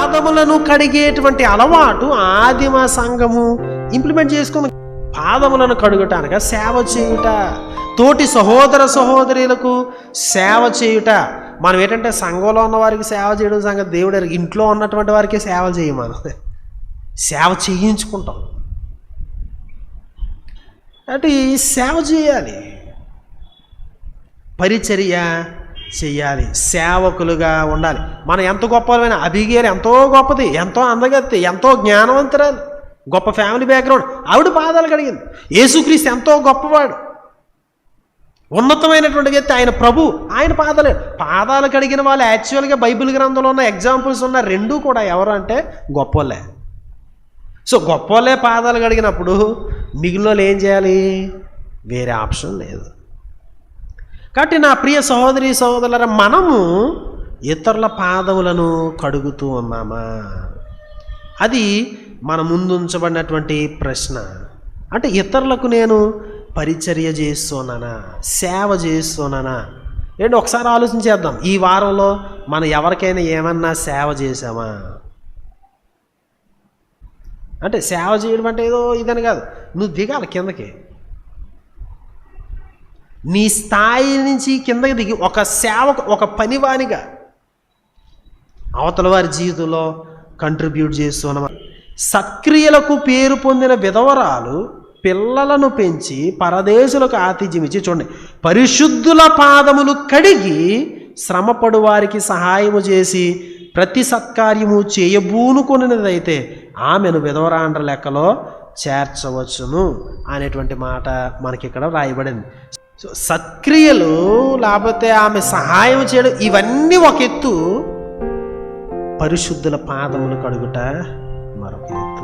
పాదములను కడిగేటువంటి అలవాటు ఆదిమ సంఘము ఇంప్లిమెంట్ చేసుకుంది పాదములను కడుగటానక సేవ చేయుట. తోటి సహోదర సహోదరులకు సేవ చేయుట. మనం ఏంటంటే సంఘంలో ఉన్న వారికి సేవ చేయడం సంగతి దేవుడు ఇంట్లో ఉన్నటువంటి వారికి సేవ చేయం మనం. సేవ చేయించుకుంటాం. అంటే ఈ సేవ చేయాలి. పరిచర్య చెయ్యాలి సేవకులుగా ఉండాలి. మనం ఎంత గొప్పమైన అభిగేరు ఎంతో గొప్పది ఎంతో అందగత్తి ఎంతో జ్ఞానవంతురాలు గొప్ప ఫ్యామిలీ బ్యాక్గ్రౌండ్. ఆవిడ పాదాలు కడిగింది. యేసుక్రీస్తు ఎంతో గొప్పవాడు. ఉన్నతమైనటువంటి వ్యక్తి ఆయన ప్రభు ఆయన పాదాలు. పాదాలు కడిగిన వాళ్ళు యాక్చువల్గా బైబిల్ గ్రంథంలో ఉన్న ఎగ్జాంపుల్స్ ఉన్న రెండూ కూడా ఎవరు అంటే గొప్పలే సో గొప్పలే పాదాలు కడిగినప్పుడు మిగిలిన వాళ్ళు ఏం చేయాలి? వేరే ఆప్షన్ లేదు. కాబట్టి నా ప్రియ సహోదరి సహోదరుల మనము ఇతరుల పాదవులను కడుగుతూ ఉన్నామా? అది మన ముందు ఉంచబడినటువంటి ప్రశ్న. అంటే ఇతరులకు నేను పరిచర్య చేస్తున్నానా? సేవ చేస్తున్నానా? ఏంటి ఒకసారి ఆలోచించేద్దాం ఈ వారంలో మనం ఎవరికైనా ఏమన్నా సేవ చేసామా అంటే సేవ చేయడం అంటే ఏదో ఇదని కాదు. నువ్వు దిగాలి కిందకి. నీ స్థాయి నుంచి కిందకి దిగి ఒక సేవకు ఒక పనివానిగా అవతల వారి జీవితంలో కంట్రిబ్యూట్ చేస్తున్న సక్రియలకు పేరు పొందిన విధవరాలు పిల్లలను పెంచి పరదేశులకు ఆతిథ్యం ఇచ్చి చూడండి. పరిశుద్ధుల పాదములు కడిగి శ్రమపడు వారికి సహాయము చేసి ప్రతి సత్కార్యము చేయబూనుకొనినదైతే ఆమెను విధవరాండ్ర లెక్కలో చేర్చవచ్చును అనేటువంటి మాట మనకి ఇక్కడ రాయబడింది. సో సత్క్రియలు లేకపోతే ఆమె సహాయం చేయడం ఇవన్నీ ఒక ఎత్తు పరిశుద్ధుల పాదములు కడుగుట మరొక ఎత్తు.